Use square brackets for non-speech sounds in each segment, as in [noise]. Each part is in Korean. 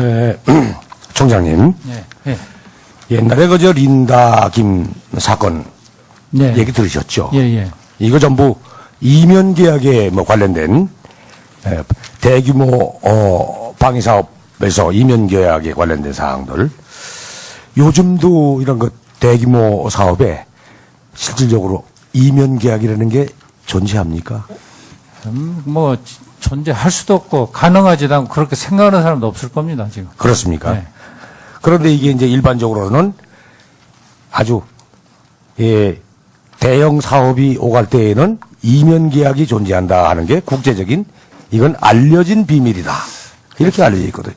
에, [clears throat] 총장님, 예, 예, 옛날에 그저 린다 김 사건 네. 얘기 들으셨죠? 예, 예. 이거 전부 이면 계약에 뭐 관련된 에, 대규모 어, 방위 사업에서 이면 계약에 관련된 사항들 요즘도 이런 것 대규모 사업에 실질적으로 이면 계약이라는 게 존재합니까? 음, 뭐 지- 존재할 수도 없고 가능하지도 않고 그렇게 생각하는 사람도 없을 겁니다 지금. 그렇습니까? 네. 그런데 이게 이제 일반적으로는 아주 예, 대형 사업이 오갈 때에는 이면 계약이 존재한다 하는 게 국제적인 이건 알려진 비밀이다. 이렇게 알려져 있거든요.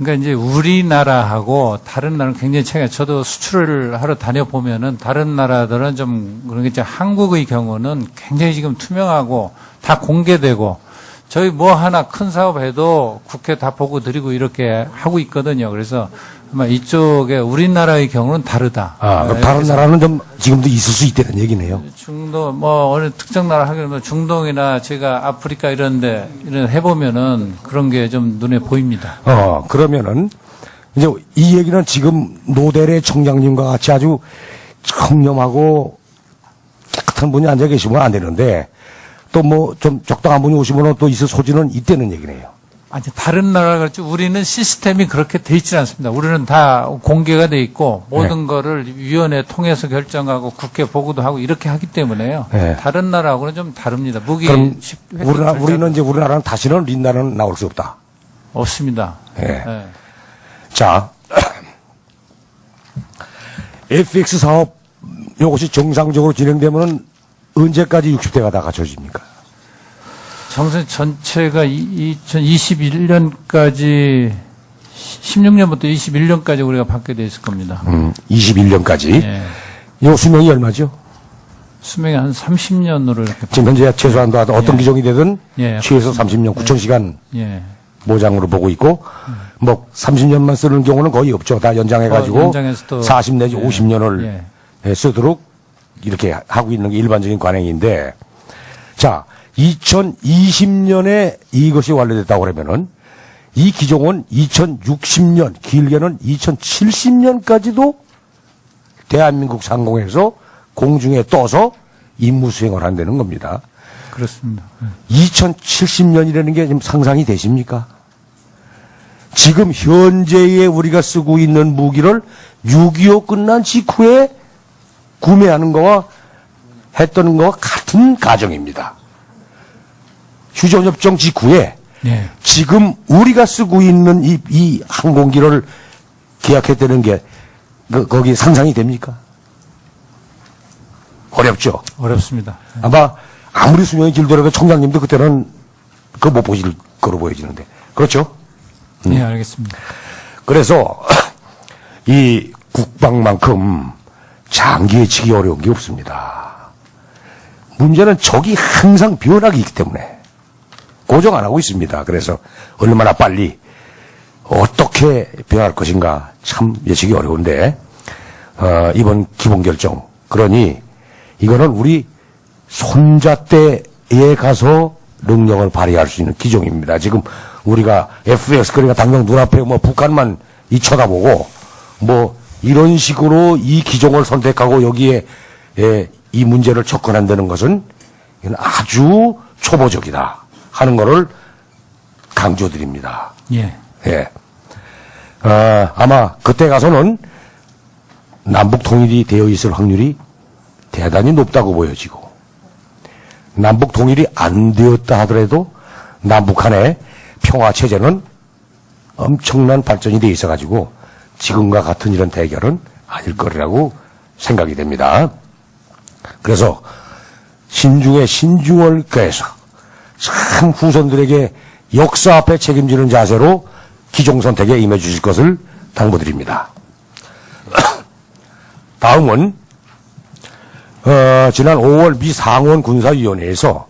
그러니까 이제 우리나라하고 다른 나라는 굉장히 차이가. 저도 수출을 하러 다녀 보면은 다른 나라들은 좀 그런 게 이제 한국의 경우는 굉장히 지금 투명하고 다 공개되고 저희 뭐 하나 큰 사업해도 국회 다 보고 드리고 이렇게 하고 있거든요. 그래서 아마 이쪽에 우리나라의 경우는 다르다. 아, 그럼 네, 다른 나라는 좀 지금도 있을 수 있다는 얘기네요. 중동 뭐 어느 특정 나라 하기는 뭐 중동이나 제가 아프리카 이런데 이런 해보면은 그런 게 좀 눈에 보입니다. 어, 그러면은 이제 이 얘기는 지금 노대래 총장님과 같이 아주 청렴하고 깨끗한 분이 앉아 계시면 안 되는데 또 뭐 좀 적당한 분이 오시면 또 있을 소지는 있다는 얘기네요. 아니 다른 나라 그렇지 우리는 시스템이 그렇게 돼 있지 않습니다. 우리는 다 공개가 돼 있고 모든 거를 위원회 통해서 결정하고 국회 보고도 하고 이렇게 하기 때문에요. 네. 다른 나라하고는 좀 다릅니다. 무기 우리나, 우리는 이제 우리나라는 다시는 린다는 나올 수 없다. 없습니다. 예. 예. 자, [coughs] FX 사업 이것이 정상적으로 진행되면은 언제까지 60대가 다 갖춰집니까? 정선 전체가 2021년까지 16년부터 21년까지 우리가 받게 돼 있을 겁니다. 음, 21년까지. 예. 이 수명이 얼마죠? 수명이 한 30년으로 이렇게 지금 현재 최소한도 어떤 예. 기종이 되든 예. 최소 30년, 9,000시간 예. 모장으로 보고 있고, 뭐 30년만 쓰는 경우는 거의 없죠. 다 연장해가지고 어, 연장해서 또- 40 내지 예. 50년을 예. 쓰도록 이렇게 하고 있는 게 일반적인 관행인데, 자, 2020년에 이것이 완료됐다고 그러면은 이 기종은 2060년, 길게는 2070년까지도 대한민국 상공에서 공중에 떠서 임무 수행을 한다는 겁니다. 그렇습니다. 예. 2070년이라는 게 지금 상상이 되십니까? 지금 현재에 우리가 쓰고 있는 무기를 6.25 끝난 직후에 구매하는 거와 했던 거와 같은 가정입니다. 휴전협정 직후에 예. 지금 우리가 쓰고 있는 이, 이 항공기를 계약했다는 게 그, 거기 상상이 됩니까? 어렵죠. 어렵습니다. 아마 아무리 수명이 길더라도 총장님도 그때는 그거 못 보실 거로 보여지는데. 그렇죠? 음. 예, 알겠습니다. 그래서 [clears throat] 이 국방만큼 장기 예측이 어려운 게 없습니다. 문제는 적이 항상 변하기 있기 때문에 고정 안 하고 있습니다. 그래서 얼마나 빨리 어떻게 변할 것인가 참 예측이 어려운데 어, 이번 기본 결정 그러니 이거는 우리 손자 때에 가서 능력을 발휘할 수 있는 기종입니다. 지금 우리가 FX 그러니까 당장 눈앞에 뭐 북한만 이 쳐다보고 뭐 이런 식으로 이 기종을 선택하고 여기에 예, 이 문제를 접근한다는 것은 아주 초보적이다 하는 거를 강조드립니다. 예. 예. 어, 아마 그때 가서는 남북 통일이 되어 있을 확률이 대단히 높다고 보여지고 남북 통일이 안 되었다 하더라도 남북 한의 평화 체제는 엄청난 발전이 돼 있어 가지고 지금과 같은 이런 대결은 아닐 거라고 생각이 됩니다. 그래서 신중에 신중을 껴서 참 후손들에게 역사 앞에 책임지는 자세로 기종 선택에 임해 주실 것을 당부드립니다. [coughs] 다음은 어, 지난 5월 미 상원 군사위원회에서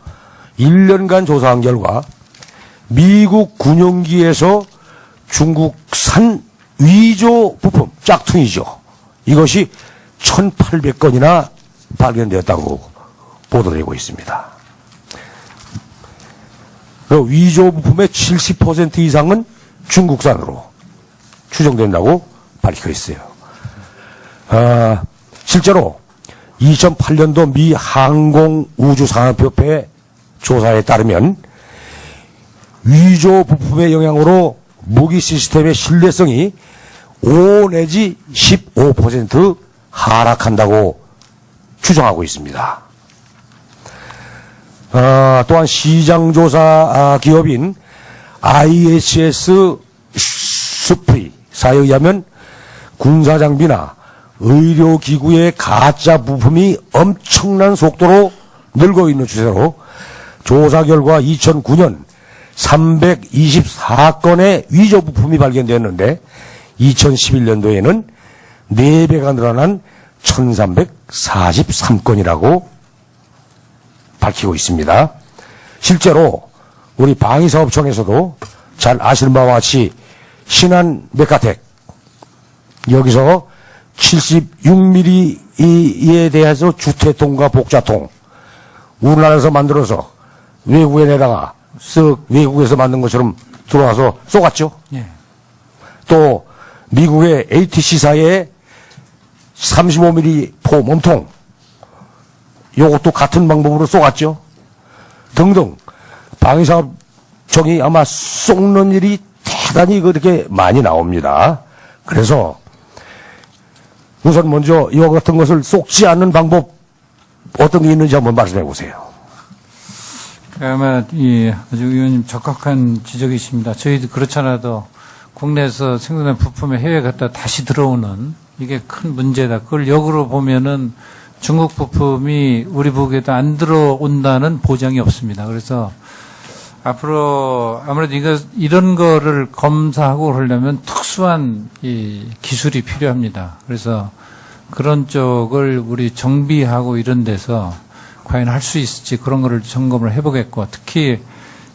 1년간 조사한 결과 미국 군용기에서 중국산 위조 부품, 짝퉁이죠. 이것이 1,800건이나 발견되었다고 보도되고 있습니다. 그 위조 부품의 70% 이상은 중국산으로 추정된다고 밝혀 있어요. 아, 실제로 2008년도 미 항공우주산업협회 조사에 따르면 위조 부품의 영향으로 무기 시스템의 신뢰성이 5 내지 15% 하락한다고 추정하고 있습니다. 아, 또한 시장조사 아, 기업인 IHS 스프리사에 의하면 군사장비나 의료기구의 가짜 부품이 엄청난 속도로 늘고 있는 추세로 조사 결과 2009년 324건의 위조 부품이 발견되었는데 2011년도에는 4배가 늘어난 1343건이라고 밝히고 있습니다. 실제로 우리 방위사업청에서도 잘 아시는 바와 같이 신한 메카텍 여기서 76mm에 대해서 주태통과 복자통 우리나라에서 만들어서 외국에 내다가 쓱 외국에서 만든 것처럼 들어와서 쏘갔죠. 예. 또 미국의 ATC사의 35mm 포 몸통 요것도 같은 방법으로 쏘갔죠. 등등 방위사업청이 아마 쏘는 일이 대단히 그렇게 많이 나옵니다. 그래서 우선 먼저 이와 같은 것을 쏘지 않는 방법 어떤 게 있는지 한번 말씀해 보세요. 아마 이 아주 의원님 적확한 지적이십니다. 저희도 그렇잖아도 국내에서 생산된 부품이 해외 갔다 다시 들어오는 이게 큰 문제다. 그걸 역으로 보면은 중국 부품이 우리 북에도 안 들어온다는 보장이 없습니다. 그래서 앞으로 아무래도 이거 이런 거를 검사하고 그러려면 특수한 이 기술이 필요합니다. 그래서 그런 쪽을 우리 정비하고 이런 데서 과연 할 수 있을지 그런 거를 점검을 해보겠고 특히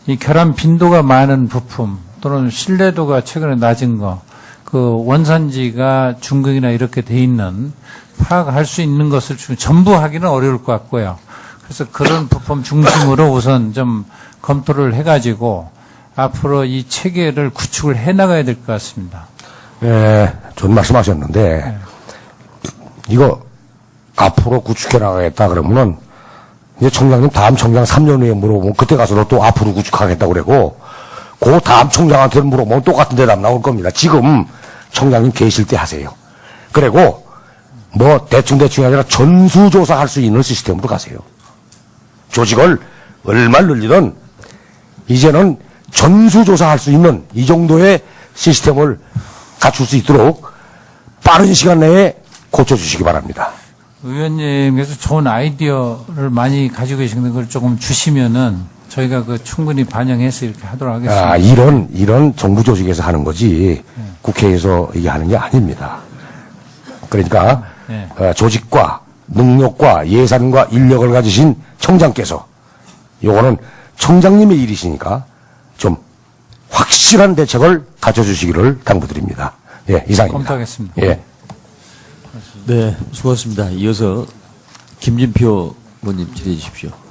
이 결함 빈도가 많은 부품 또는 신뢰도가 최근에 낮은 거, 그 원산지가 중국이나 이렇게 돼 있는 파악할 수 있는 것을 좀 전부 하기는 어려울 것 같고요. 그래서 그런 부품 중심으로 우선 좀 검토를 해가지고 앞으로 이 체계를 구축을 해 나가야 될 것 같습니다. 예, 좋은 말씀하셨는데 이거 앞으로 구축해 나가겠다 그러면은 이제 청장님 다음 청장 3년 후에 물어보면 그때 가서도 또 앞으로 구축하겠다 그러고 그 다음 청장한테 물어보면 똑같은 대답 나올 겁니다. 지금 청장님 계실 때 하세요. 그리고 뭐 대충대충이 아니라 전수조사 할 수 있는 시스템으로 가세요. 조직을 얼마 늘리든 이제는 전수조사 할 수 있는 이 정도의 시스템을 갖출 수 있도록 빠른 시간 내에 고쳐주시기 바랍니다. 의원님께서 좋은 아이디어를 많이 가지고 계시는 걸 조금 주시면은 저희가 그 충분히 반영해서 이렇게 하도록 하겠습니다. 아, 이런, 이런 정부 조직에서 하는 거지, 국회에서 이게 하는 게 아닙니다. 그러니까, 네. 어, 조직과 능력과 예산과 인력을 가지신 청장께서, 요거는 청장님의 일이시니까, 좀 확실한 대책을 갖춰주시기를 당부드립니다. 예, 이상입니다. 검토하겠습니다. 예. 네, 수고하셨습니다. 이어서 김진표 의원님 질의해 주십시오.